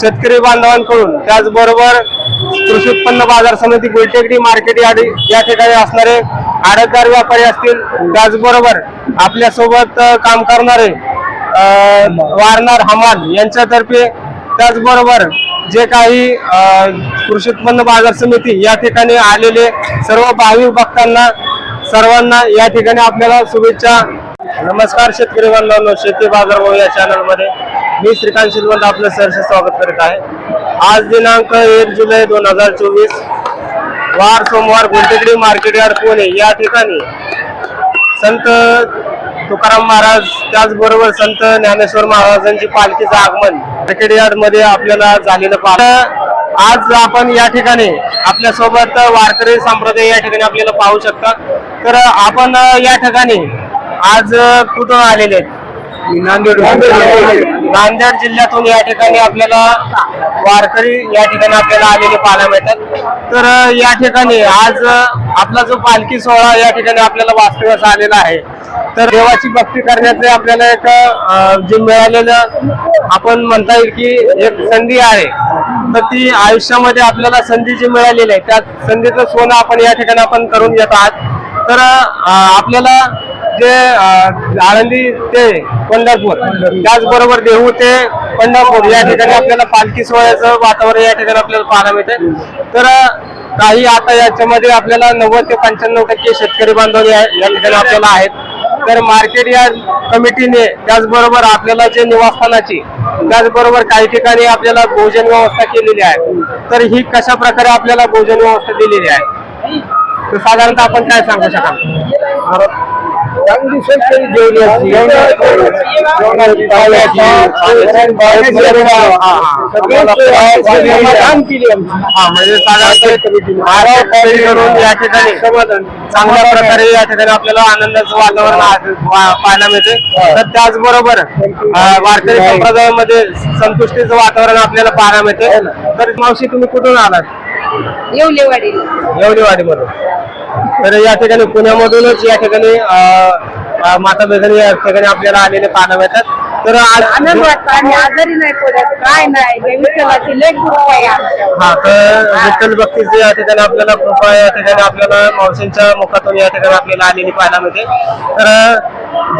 शेतकरी बांधवांकडून. त्याचबरोबर कृषी उत्पन्न बाजार समिती गुलटेकडी मार्केट या ठिकाणी असणारे आडतदार व्यापारी असतील. त्याचबरोबर आपल्यासोबत काम करणारे वारणार हमाल यांच्यातर्फे त्याचबरोबर जे काही कृषी उत्पन्न बाजार समिती या ठिकाणी आलेले सर्व भाविक भक्तांना सर्वांना या ठिकाणी आपल्याला शुभेच्छा. नमस्कार शेतकरी बांधवांनो शेती बाजार भाव या चॅनलमध्ये मी श्रीकांत शिलवंत आपलं सरस स्वागत करीत आहे. आज दिनांक एक जुलै दोन हजार चोवीस वार सोमवार गुंटेकडी मार्केट यार्ड पुणे या ठिकाणी संत तुकाराम महाराज त्याचबरोबर संत ज्ञानेश्वर महाराजांची पालखीचं आगमन मार्केट यार्डमध्ये आपल्याला झालेलं पाहत आज आपण या ठिकाणी आपल्यासोबत वारकरी संप्रदाय या ठिकाणी आपल्याला पाहू शकता. तर आपण या ठिकाणी आज कुठं आलेले आहेत? नांदेड नांदेड जिल्ह्यातून या ठिकाणी आपल्याला वारकरी या ठिकाणी आपल्याला आलेले पाहायला मिळतात. तर या ठिकाणी आज आपला जो पालखी सोहळा या ठिकाणी आपल्याला वास्तव्यास आलेला आहे. तर देवाची भक्ती करण्याचे आपल्याला एक जे मिळालेलं आपण म्हणता येईल की एक संधी आहे. तर ती आयुष्यामध्ये आपल्याला संधी जी मिळालेली आहे त्या संधीचं सोनं आपण या ठिकाणी आपण करून घेत आहात. तर आपल्याला जे आळंदी ते पंढरपूर त्याचबरोबर देहू ते पंढरपूर या ठिकाणी आपल्याला पालखी सोहळ्याचं वातावरण या ठिकाणी आपल्याला पाहायला मिळते तर काही आता याच्यामध्ये आपल्याला नव्वद ते पंच्याण्णव टक्के शेतकरी बांधव या या ठिकाणी आपल्याला आहेत. तर मार्केट या कमिटीने त्याचबरोबर आपल्याला जे निवासस्थानाची त्याचबरोबर काही ठिकाणी आपल्याला भोजन व्यवस्था केलेली आहे. तर ही कशा प्रकारे आपल्याला भोजन व्यवस्था दिलेली आहे? तर साधारणतः आपण काय सांगू शकाल? चांगली केली म्हणजे या ठिकाणी चांगल्या प्रकारे या ठिकाणी आपल्याला आनंदाचं वातावरण पाहायला मिळते तर त्याचबरोबर वारकरी संप्रदायामध्ये संतुष्टीचं वातावरण आपल्याला पाहायला मिळते. तर मावशी तुम्ही कुठून आलात? येवलेवाडी येवलेवाडीमधून. तर या ठिकाणी पुण्यामधूनच या ठिकाणी माता भगिनी या ठिकाणी आपल्याला आलेले पाहायला मिळतात तर आनंद आज वाटतो आणि आजारी नाही पडत काय नाही त्या विठ्ठलाची लय कृपा आहे आमच्यावर. हा तर विठ्ठल भक्तीची या ठिकाणी आपल्याला कृपा या ठिकाणी आपल्याला मावशींच्या मुखातून या ठिकाणी आपल्याला आलेली पाहायला मिळते तर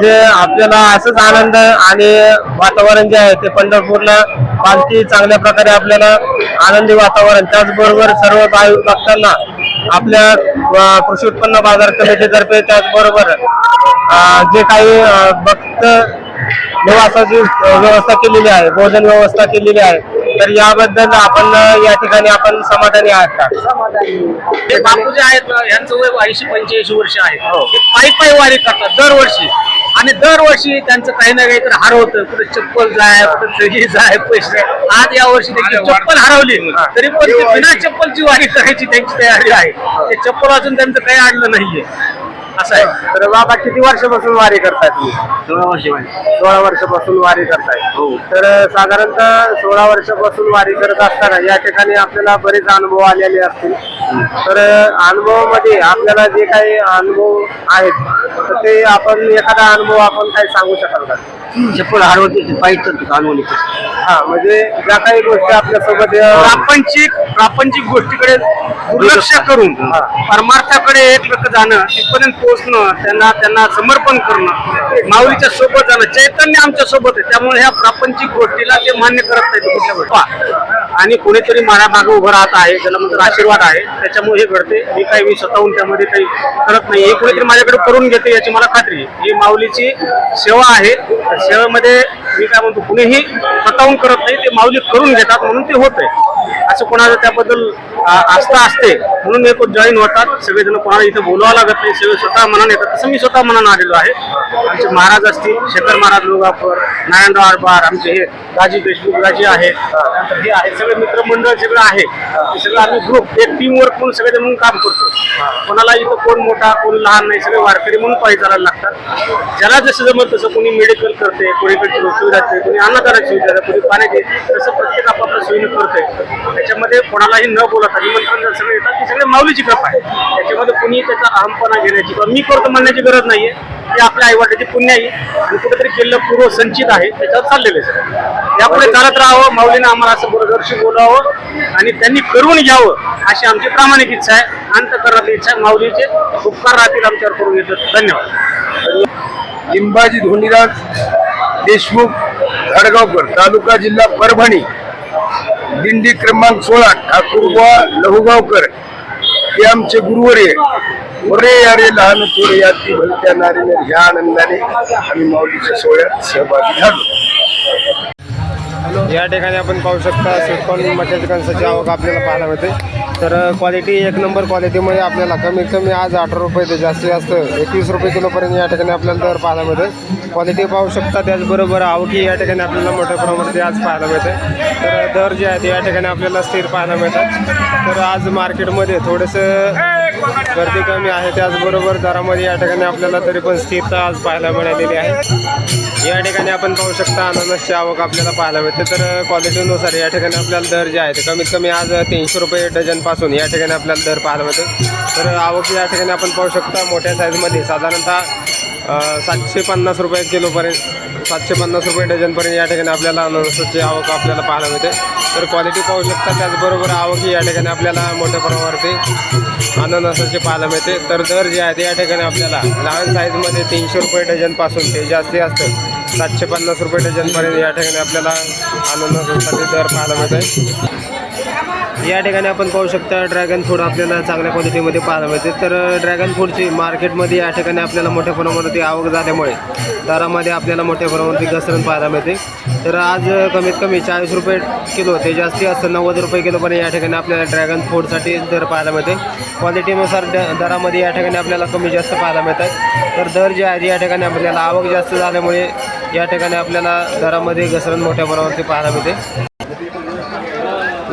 जे आपल्याला असंच आनंद आणि वातावरण जे आहे ते पंढरपूरला पालखी चांगल्या प्रकारे आपल्याला आनंदी वातावरण त्याचबरोबर सर्व भक्तांना आपल्या कृषी उत्पन्न बाजार कमिटीतर्फे त्याचबरोबर जे काही भक्त निवासाची व्यवस्था केलेली आहे भोजन व्यवस्था केलेली आहे तर याबद्दल आपण या ठिकाणी आपण समाधानी आहात का? हे बापू जे आहेत यांचं वय ऐंशी पंच्याऐंशी वर्ष आहे. ते पायी पायी वारी करतात दरवर्षी. आणि दरवर्षी त्यांचं काही ना काही तर हरवतं कुठे चप्पल जाय कुठे जाय पैसे आज या वर्षी त्यांची चप्पल हरवली. तरी पण ते बिना चप्पलची वारी करायची त्यांची तयारी आहे. ते चप्पल अजून त्यांचं काही आणलं नाहीये. असं आहे. तर बाबा किती वर्षापासून वारी करताय तुम्ही? सोळा वर्ष सोळा वर्षापासून वारी करताय. तर अं, साधारणतः सोळा वर्षापासून वारी करत असताना या ठिकाणी आपल्याला बरेच अनुभव आलेले असतील. तर अनुभवामध्ये आपल्याला जे काही अनुभव आहेत तर ते आपण एखादा अनुभव आपण काय सांगू शकाल का? चप्पल हरवते पायी चालवली हा म्हणजे ज्या काही गोष्टी आपल्यासोबत अं, प्रापंचिक प्रापंचिक गोष्टीकडे दुर्लक्ष करून परमार्थाकडे एक जाणं तिथपर्यंत पोहोचणं त्यांना त्यांना समर्पण करणं माऊलीच्या सोबत जाणं चैतन्य आमच्यासोबत आहे. त्यामुळे ह्या प्रापंचिक गोष्टीला ते मान्य करत नाही कुठल्या गोष्टी आणि कोणीतरी माझ्या मागे उभं राहत आहे त्याला म्हणजे आशीर्वाद आहे त्याच्यामुळे हे घडते. मी काही मी स्वतःहून त्यामध्ये काही करत नाही. हे कोणीतरी माझ्याकडे करून घेते याची मला खात्री आहे. ही माऊलीची सेवा आहे. सेवेमध्ये मी काय म्हणतो कुणीही स्वतःहून करत नाही. ते माऊली करून घेतात म्हणून ते होत आहे असं कोणाला त्याबद्दल आस्था असते म्हणून एक जॉईन होतात. सगळेजण कोणाला इथं बोलावं लागत नाही. सगळे स्वतः मनाने येतात. तसं मी स्वतः मनानं आलेलो आहे. आमचे महाराज असतील शेखर महाराज लोगापूर नारायणराव आरबार आमचे हे राजी देशमुख राजी आहे त्यानंतर हे आहे सगळे मित्रमंडळ सगळं आहे हे सगळं आम्ही ग्रुप एक टीम वर्क म्हणून सगळे म्हणून काम करतो. कोणाला इथं कोण मोठा कोण लहान नाही सगळे वारकरी म्हणून पायी चालायला लागतात. ज्याला जसं जमत तसं कोणी मेडिकल करते कोणी कडची सुविधा देते कोणी अन्नदानाची सुविधा देते, कोणी पाण्याची तसं प्रत्येक आपापल्या सोयीनं करते त्याच्यामध्ये कोणालाही न बोलता निमंत्रण जर सगळे येतात. सगळे माऊलीची कृपा आहे. त्याच्यामध्ये कुणी त्याचा अहमपणा घेण्याची किंवा मी करतो म्हणण्याची गरज नाहीये. ते आपल्या आईवडिलाची पुण्य आहे आणि कुठेतरी केलेलं पूर्व संचित आहे. त्याच्यावर चाललेलं आहे सर यापुढे चालत राहावं माऊलीनं आम्हाला असं दूरदर्शी बोलावं आणि त्यांनी करून घ्यावं अशी आमची प्रामाणिक इच्छा आहे. अंतकरणातली इच्छा आहे. माऊलीचे उपकार राहतील आमच्यावर करून घेतात धन्यवाद. लिंबाजी धोनीराज देशमुख धडगावकर तालुका जिल्हा परभणी. दिंडी क्रमांक सोळा ठाकूरबा लहुगावकर. हे आमचे गुरुवर्य बरे अरे लहान थोडे याती भलत्या नारीने ह्या आनंदाने आम्ही माऊलीच्या सोहळ्यात सहभागी झालो. या ठिकाणी आपण पाहू शकता सिटकॉन मटेरियल कणसाची आवक आपल्याला पाहायला मिळते. तर क्वालिटी एक नंबर क्वालिटीमध्ये आपल्याला कमीत कमी आज अठरा रुपये ते जास्तीत जास्त एकवीस रुपये किलोपर्यंत या ठिकाणी आपल्याला दर पाहायला मिळते. क्वालिटी पाहू शकता त्याचबरोबर आवकी या ठिकाणी आपल्याला मोठ्या प्रमाणात आज पाहायला मिळते. तर दर जे आहेत या ठिकाणी आपल्याला स्थिर पाहायला मिळतात. तर आज मार्केटमध्ये थोडंसं गर्दी कमी आहे त्याचबरोबर दरामध्ये या ठिकाणी आपल्याला तरी पण स्थिरता आज पाहायला मिळालेली आहे. या ठिकाणी आपण पाहू शकता अननसची आवक आपल्याला पाहायला मिळते. तर क्वालिटीनुसार या ठिकाणी आपल्याला दर जे आहे ते कमीत कमी आज तीनशे रुपये डझनपासून या ठिकाणी आपल्याला दर पाहायला मिळते. तर आवक या ठिकाणी आपण पाहू शकता मोठ्या साईजमध्ये साधारणतः सातशे पन्नास रुपये किलोपर्यंत सातशे पन्नास रुपये डझनपर्यंत या ठिकाणी आपल्याला अननसाची आवक आपल्याला पाहायला मिळते. तर क्वालिटी पाहू शकता त्याचबरोबर आवक या ठिकाणी आपल्याला मोठ्या प्रमाणावरती अननसाचे पाहायला मिळते. तर दर जे आहे ते या ठिकाणी आपल्याला लहान साईजमध्ये तीनशे रुपये डझनपासून ते जास्ती असतं. सातशे पन्नास रुपये डझनपर्यंत या ठिकाणी आपल्याला अननसासाठी दर पाहायला मिळते या ठिकाणी आपण पाहू शकता ड्रॅगन फ्रूट आपल्याला चांगल्या क्वालिटीमध्ये पाहायला मिळते. तर ड्रॅगन फ्रूटची मार्केटमध्ये या ठिकाणी आपल्याला मोठ्या प्रमाणावरती आवक झाल्यामुळे दरामध्ये आपल्याला मोठ्या प्रमाणावरती घसरण पाहायला मिळते. तर आज कमीत कमी चाळीस रुपये किलो ते जास्ती असतं नव्वद रुपये किलो पण या ठिकाणी आपल्याला ड्रॅगन फ्रूटसाठी दर पाहायला मिळते. क्वालिटीनुसार दरामध्ये या ठिकाणी आपल्याला कमी जास्त पाहायला मिळतात. तर दर जे आहेत या ठिकाणी आपल्याला आवक जास्त झाल्यामुळे या ठिकाणी आपल्याला दरामध्ये घसरण मोठ्या प्रमाणावरती पाहायला मिळते.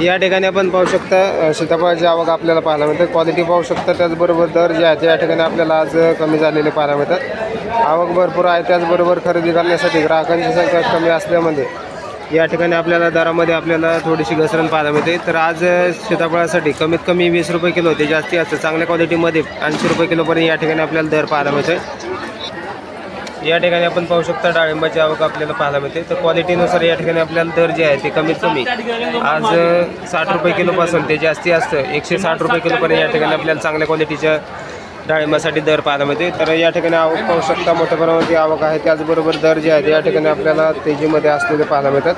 या ठिकाणी आपण पाहू शकता सीताफळाची आवक आपल्याला पाहायला मिळते. क्वालिटी पाहू शकता त्याचबरोबर दर जे आहेत या ठिकाणी आपल्याला आज कमी झालेले पाहायला मिळतात. आवक भरपूर आहे त्याचबरोबर खरेदी करण्यासाठी ग्राहकांची संख्या कमी असल्यामध्ये या ठिकाणी आपल्याला दरामध्ये आपल्याला थोडीशी घसरण पाहायला मिळते. तर आज सीताफळासाठी कमीत कमी वीस रुपये किलो ते जास्ती असतं चांगल्या क्वालिटीमध्ये ऐंशी रुपये किलोपर्यंत या ठिकाणी आपल्याला दर पाहायला मिळते या ठिकाणी आपण पाहू शकता डाळिंबाची आवक आपल्याला पाहायला मिळते. तर क्वालिटीनुसार या ठिकाणी आपल्याला दर जे आहे ते कमीत कमी आज साठ रुपये किलोपासून ते जास्ती असतं. एकशे साठ रुपये किलोपर्यंत या ठिकाणी आपल्याला चांगल्या क्वालिटीच्या डाळिंबासाठी दर पाहायला मिळते. तर या ठिकाणी आवक पाहू शकता मोठ्या प्रमाणात आवक आहे. त्याचबरोबर दर जे आहे या ठिकाणी आपल्याला तेजीमध्ये असलेले पाहायला मिळतात.